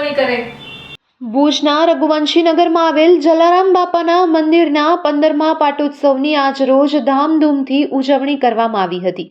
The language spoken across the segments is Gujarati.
ઉજવણી કરે. ભુજના રઘુવંશીનગરમાં આવેલ જલારામ બાપાના મંદિરના પંદરમા પાટોત્સવની આજ રોજ ધામધૂમથી ઉજવણી કરવામાં આવી હતી.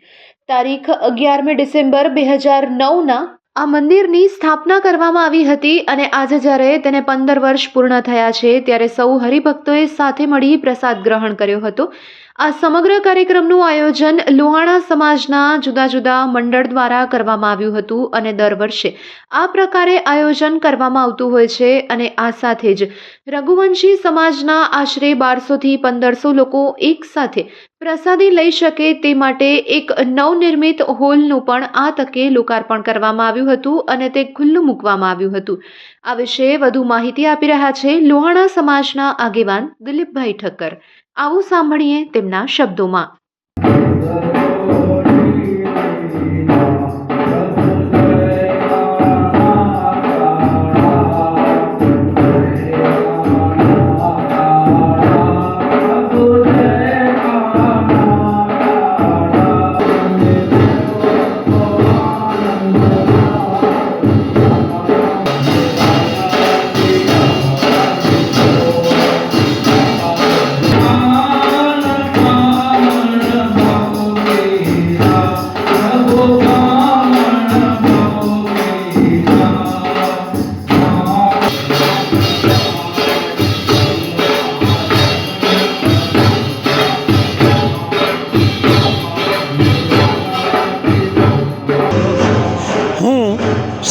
તારીખ અગિયારમી ડિસેમ્બર બે હજાર નવના આ મંદિરની સ્થાપના કરવામાં આવી હતી અને આજે જ્યારે તેને પંદર વર્ષ પૂર્ણ થયા છે, ત્યારે સૌ હરિભક્તોએ સાથે મળી પ્રસાદ ગ્રહણ કર્યો હતો. આ સમગ્ર કાર્યક્રમનું આયોજન લોહાણા સમાજના જુદા જુદા મંડળ દ્વારા કરવામાં આવ્યું હતું અને દર વર્ષે આ પ્રકારે આયોજન કરવામાં આવતું હોય છે અને આ સાથે જ રઘુવંશી સમાજના આશરે બારસોથી પંદરસો લોકો એક સાથે પ્રસાદી લઈ શકે તે માટે એક નવનિર્મિત હોલનું પણ આ તકે લોકાર્પણ કરવામાં આવ્યું હતું અને તે ખુલ્લું મૂકવામાં આવ્યું હતું. આ વિશે વધુ માહિતી આપી રહ્યા છે લોહાણા સમાજના આગેવાન દિલીપભાઈ ઠક્કર. આવું સાંભળીએ તેમના શબ્દોમાં.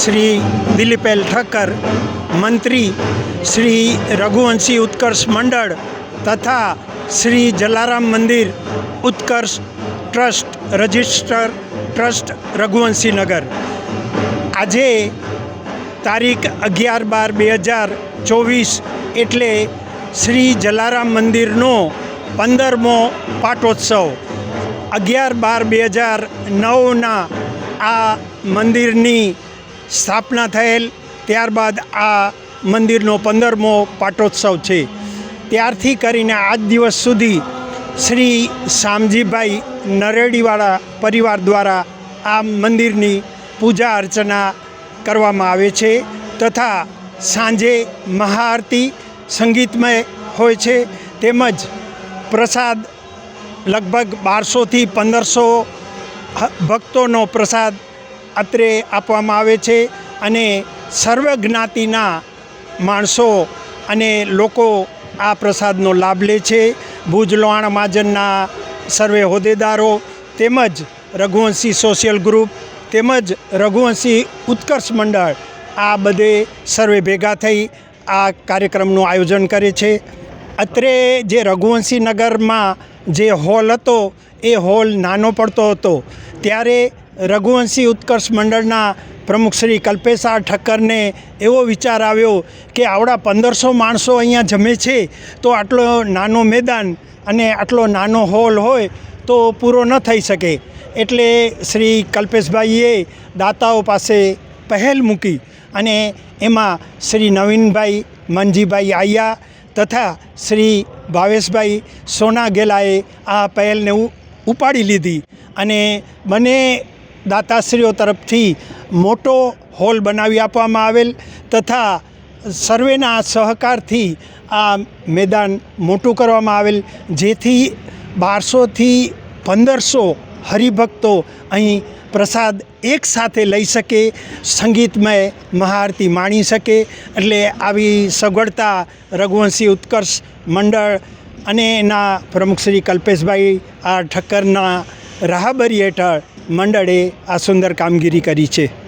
શ્રી દિલીપેલ ઠક્કર, મંત્રી શ્રી રઘુવંશી ઉત્કર્ષ મંડળ તથા Shri Jalaram Mandir Utkarsh trust, register trust, Raghuvanshi Nagar. આજે તારીખ અગિયાર બાર બે હજાર ચોવીસ એટલે શ્રી જલારામ મંદિરનો પંદરમો પાટોત્સવ. અગિયાર બાર બે હજાર નવના આ મંદિરની સ્થાપના થયેલ ત્યારબાદ આ મંદિરનો પંદરમો પાટોત્સવ છે. ત્યારથી કરીને આજ દિવસ સુધી શ્રી શામજીભાઈ નરેડીવાળા પરિવાર દ્વારા આ મંદિરની પૂજા અર્ચના કરવામાં આવે છે તથા સાંજે મહાઆરતી સંગીતમય હોય છે તેમજ પ્રસાદ લગભગ બારસોથી પંદરસો ભક્તોનો પ્રસાદ અત્રે આપવામાં આવે છે અને સર્વ જ્ઞાતિના માણસો અને લોકો આ પ્રસાદનો લાભ લે છે. ભુજ લોહાણા મહાજનના સર્વે હોદ્દેદારો તેમજ રઘુવંશી સોશિયલ ગ્રુપ તેમજ રઘુવંશી ઉત્કર્ષ મંડળ આ બધે સર્વે ભેગા થઈ આ કાર્યક્રમનું આયોજન કરે છે. અત્રે જે રઘુવંશી નગરમાં જે હોલ હતો, એ હોલ નાનો પડતો હતો. ત્યારે રઘુવંશી ઉત્કર્ષ મંડળના પ્રમુખ શ્રી કલ્પેશા ઠક્કરને એવો વિચાર આવ્યો કે આવડા પંદરસો માણસો અહીંયા જમે છે, તો આટલો નાનો મેદાન અને આટલો નાનો હોલ હોય તો પૂરો ન થઈ શકે. એટલે શ્રી કલ્પેશભાઈએ દાતાઓ પાસે પહેલ મૂકી અને એમાં શ્રી નવીનભાઈ મનજીભાઈ આયા તથા શ્રી ભાવેશભાઈ સોના ગેલાએ આ પહેલને ઉપાડી લીધી. અને બંને દાતાશ્રીઓ તરફથી મોટો હોલ બનાવી આપવામાં આવેલ તથા સર્વેના સહકારથી આ મેદાન મોટું કરવામાં આવેલ, જેથી બારસોથી પંદરસો હરિભક્તો અહીં પ્રસાદ એક સાથે લઈ શકે, સંગીતમય મહાઆરતી માણી શકે. એટલે આવી સગવડતા રઘુવંશી ઉત્કર્ષ મંડળ અને એના પ્રમુખ શ્રી કલ્પેશભાઈ આ ઠક્કરના રાહબરી હેઠળ મંડળે આ સુંદર કામગીરી કરી છે.